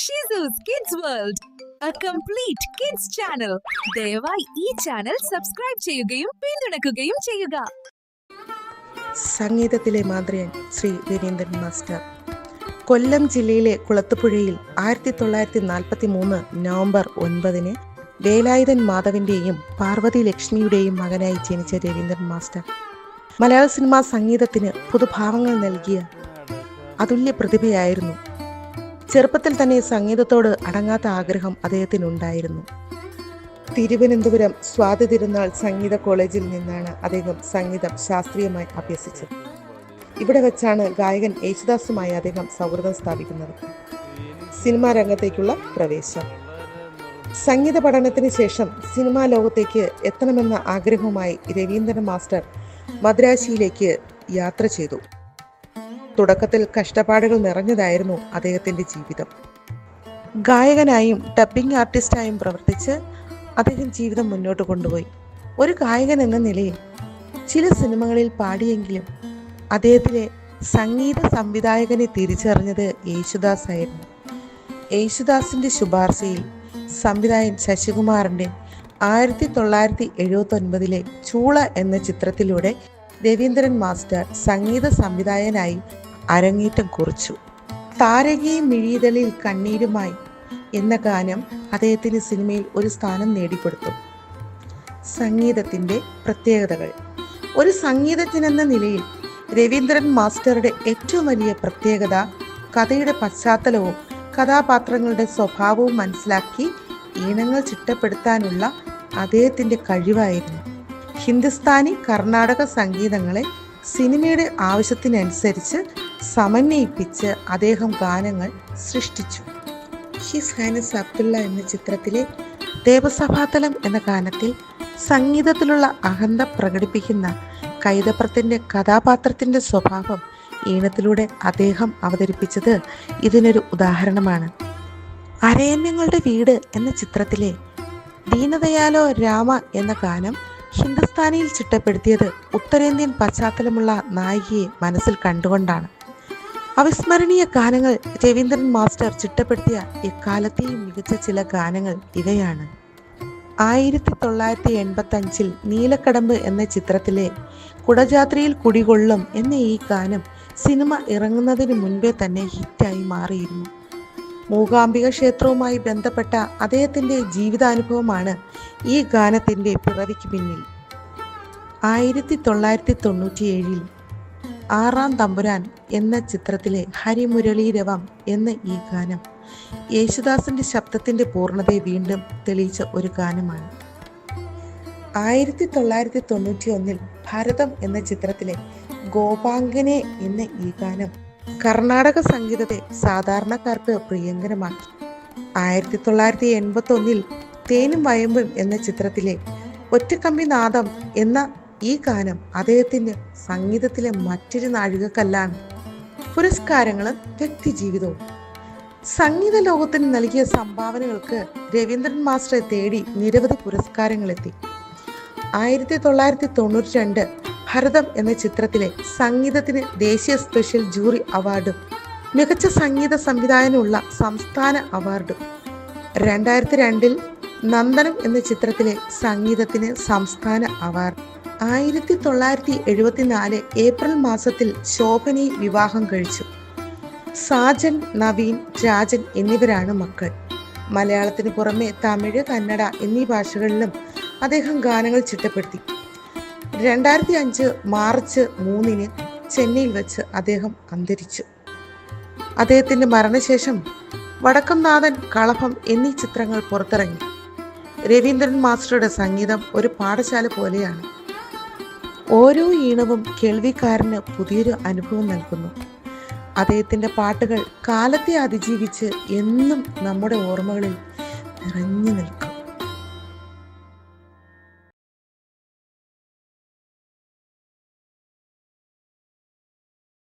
ഷിസൂസ് kids world a complete kids channel ദയവായി ഈ channel subscribe ചെയ്യുകയും പിന്തുണക്കുകയും ചെയ്യുക. സംഗീതത്തിലെ മാന്ത്രികൻ ശ്രീ രവീന്ദ്രൻ മാസ്റ്റർ. കൊല്ലം ജില്ലയിലെ കുളത്തുപുഴയിൽ ആയിരത്തി തൊള്ളായിരത്തി നാൽപ്പത്തി മൂന്ന് നവംബർ ഒൻപതിന് വേലായുധൻ മാധവിന്റെയും പാർവതി ലക്ഷ്മിയുടെയും മകനായി ജനിച്ച രവീന്ദ്രൻ മാസ്റ്റർ. മലയാള സിനിമാ സംഗീതത്തിന് പുതുഭാവങ്ങൾ നൽകിയ അതുല്യ പ്രതിഭയായിരുന്നു ചെറുപ്പത്തിൽ തന്നെ സംഗീതത്തോട് അടങ്ങാത്ത ആഗ്രഹം അദ്ദേഹത്തിനുണ്ടായിരുന്നു. തിരുവനന്തപുരം സ്വാതി തിരുനാൾ സംഗീത കോളേജിൽ നിന്നാണ് അദ്ദേഹം സംഗീതം ശാസ്ത്രീയമായി അഭ്യസിച്ചത്. ഇവിടെ വെച്ചാണ് ഗായകൻ യേശുദാസുമായി അദ്ദേഹം സൗഹൃദം സ്ഥാപിക്കുന്നത്. സിനിമാ രംഗത്തേക്കുള്ള പ്രവേശം. സംഗീത പഠനത്തിന് ശേഷം സിനിമാ ലോകത്തേക്ക് എത്തണമെന്ന ആഗ്രഹവുമായി രവീന്ദ്രൻ മാസ്റ്റർ മദ്രാശിയിലേക്ക് യാത്ര ചെയ്തു. തുടക്കത്തിൽ കഷ്ടപ്പാടുകൾ നിറഞ്ഞതായിരുന്നു അദ്ദേഹത്തിന്റെ ജീവിതം. ഗായകനായും ഡബ്ബിംഗ് ആർട്ടിസ്റ്റായും പ്രവർത്തിച്ച് അദ്ദേഹം ജീവിതം മുന്നോട്ട് കൊണ്ടുപോയി. ഒരു ഗായകൻ എന്ന നിലയിൽ ചില സിനിമകളിൽ പാടിയെങ്കിലും അദ്ദേഹത്തിലെ സംഗീത സംവിധായകനെ തിരിച്ചറിഞ്ഞത് യേശുദാസ് ആയിരുന്നു യേശുദാസിന്റെ ശുപാർശയിൽ സംവിധായകൻ ശശികുമാറിന്റെ ആയിരത്തി തൊള്ളായിരത്തി എഴുപത്തി ഒൻപതിലെ ചൂള എന്ന ചിത്രത്തിലൂടെ രവീന്ദ്രൻ മാസ്റ്റർ സംഗീത സംവിധായകനായി അരങ്ങേറ്റം കുറിച്ചു. താരകയും മിഴിതലിൽ കണ്ണീരുമായി എന്ന ഗാനം അദ്ദേഹത്തിന് സിനിമയിൽ ഒരു സ്ഥാനം നേടിക്കൊടുത്തു. സംഗീതത്തിന്റെ പ്രത്യേകതകൾ. ഒരു സംഗീതജ്ഞനെന്ന നിലയിൽ രവീന്ദ്രൻ മാസ്റ്ററുടെ ഏറ്റവും വലിയ പ്രത്യേകത കഥയുടെ പശ്ചാത്തലവും കഥാപാത്രങ്ങളുടെ സ്വഭാവവും മനസ്സിലാക്കി ഈണങ്ങൾ ചിട്ടപ്പെടുത്താനുള്ള അദ്ദേഹത്തിന്റെ കഴിവായിരുന്നു. ഹിന്ദുസ്ഥാനി കർണാടക സംഗീതങ്ങളെ സിനിമയുടെ ആവശ്യത്തിനനുസരിച്ച് സമന്വയിപ്പിച്ച് അദ്ദേഹം ഗാനങ്ങൾ സൃഷ്ടിച്ചു. ഹിസ് ഹൈനസ് അബ്ദുള്ള എന്ന ചിത്രത്തിലെ ദേവസഭാതലം എന്ന ഗാനത്തിൽ സംഗീതത്തിലുള്ള അഹന്ത പ്രകടിപ്പിക്കുന്ന കൈതപ്രത്തിന്റെ കഥാപാത്രത്തിന്റെ സ്വഭാവം ഈണത്തിലൂടെ അദ്ദേഹം അവതരിപ്പിച്ചത് ഇതിനൊരു ഉദാഹരണമാണ്. അരയന്യങ്ങളുടെ വീട് എന്ന ചിത്രത്തിലെ ദീനദയാലോ രാമ എന്ന ഗാനം ഹിന്ദുസ്ഥാനിയിൽ ചിട്ടപ്പെടുത്തിയത് ഉത്തരേന്ത്യൻ പശ്ചാത്തലമുള്ള നായികയെ മനസ്സിൽ കണ്ടുകൊണ്ടാണ്. അവിസ്മരണീയ ഗാനങ്ങൾ രവീന്ദ്രൻ മാസ്റ്റർ ചിട്ടപ്പെടുത്തിയ എക്കാലത്തെയും മികച്ച ചില ഗാനങ്ങൾ ഇവയാണ്. ആയിരത്തി തൊള്ളായിരത്തി എൺപത്തി അഞ്ചിൽ നീലക്കടമ്പ് എന്ന ചിത്രത്തിലെ കുടജാത്രിയിൽ കുടികൊള്ളും എന്ന ഈ ഗാനം സിനിമ ഇറങ്ങുന്നതിന് മുൻപേ തന്നെ ഹിറ്റായി മാറിയിരുന്നു. മൂകാംബിക ക്ഷേത്രവുമായി ബന്ധപ്പെട്ട അദ്ദേഹത്തിന്റെ ജീവിതാനുഭവമാണ് ഈ ഗാനത്തിന്റെ പിറവിക്ക് പിന്നിൽ. ആയിരത്തി തൊള്ളായിരത്തി തൊണ്ണൂറ്റിയേഴിൽ ആറാം തമ്പുരാൻ എന്ന ചിത്രത്തിലെ ഹരിമുരളീരവം എന്ന ഈ ഗാനം യേശുദാസിന്റെ ശബ്ദത്തിന്റെ പൂർണതയെ വീണ്ടും തെളിയിച്ച ഒരു ഗാനമാണ്. ആയിരത്തി തൊള്ളായിരത്തി തൊണ്ണൂറ്റി ഒന്നിൽ ഭാരതം എന്ന ചിത്രത്തിലെ ഗോപാംഗനെ എന്ന ഈ ഗാനം കർണാടക സംഗീതത്തെ സാധാരണക്കാർക്ക് പ്രിയങ്കരമാക്കി. ആയിരത്തി തൊള്ളായിരത്തി എൺപത്തി ഒന്നിൽ തേനും വയമ്പും എന്ന ചിത്രത്തിലെ ഒറ്റക്കമ്പി നാദം എന്ന ഈ ഗാനം അദ്ദേഹത്തിന്റെ സംഗീതത്തിലെ മറ്റൊരു നാഴികക്കല്ലാണ്. പുരസ്കാരങ്ങളും വ്യക്തിജീവിതവും. സംഗീത ലോകത്തിന് നൽകിയ സംഭാവനകൾക്ക് രവീന്ദ്രൻ മാസ്റ്ററെ തേടി നിരവധി പുരസ്കാരങ്ങൾ എത്തി ആയിരത്തി തൊള്ളായിരത്തി തൊണ്ണൂറ്റി രണ്ട് ഭരതം എന്ന ചിത്രത്തിലെ സംഗീതത്തിന് ദേശീയ സ്പെഷ്യൽ ജൂറി അവാർഡും മികച്ച സംഗീത സംവിധായകനുള്ള സംസ്ഥാന അവാർഡും. രണ്ടായിരത്തി രണ്ടിൽ നന്ദനം എന്ന ചിത്രത്തിലെ സംഗീതത്തിന് സംസ്ഥാന അവാർഡ്. ആയിരത്തി തൊള്ളായിരത്തി എഴുപത്തിനാല് ഏപ്രിൽ മാസത്തിൽ ശോഭനയെ വിവാഹം കഴിച്ചു. സാജൻ നവീൻ രാജൻ എന്നിവരാണ് മക്കൾ. മലയാളത്തിന് പുറമെ തമിഴ് കന്നഡ എന്നീ ഭാഷകളിലും അദ്ദേഹം ഗാനങ്ങൾ ചിട്ടപ്പെടുത്തി. രണ്ടായിരത്തി അഞ്ച് മാർച്ച് മൂന്നിന് ചെന്നൈയിൽ വെച്ച് അദ്ദേഹം അന്തരിച്ചു. അദ്ദേഹത്തിന്റെ മരണശേഷം വടക്കംനാഥൻ കളഭം എന്നീ ചിത്രങ്ങൾ പുറത്തിറങ്ങി. രവീന്ദ്രൻ മാസ്റ്ററുടെ സംഗീതം ഒരു പാഠശാല പോലെയാണ്. ഓരോ ഈണവും കേൾവിക്കാരന് പുതിയൊരു അനുഭവം നൽകുന്നു. അദ്ദേഹത്തിന്റെ പാട്ടുകൾ കാലത്തെ അതിജീവിച്ച് എന്നും നമ്മുടെ ഓർമ്മകളിൽ നിറഞ്ഞു നിൽക്കും.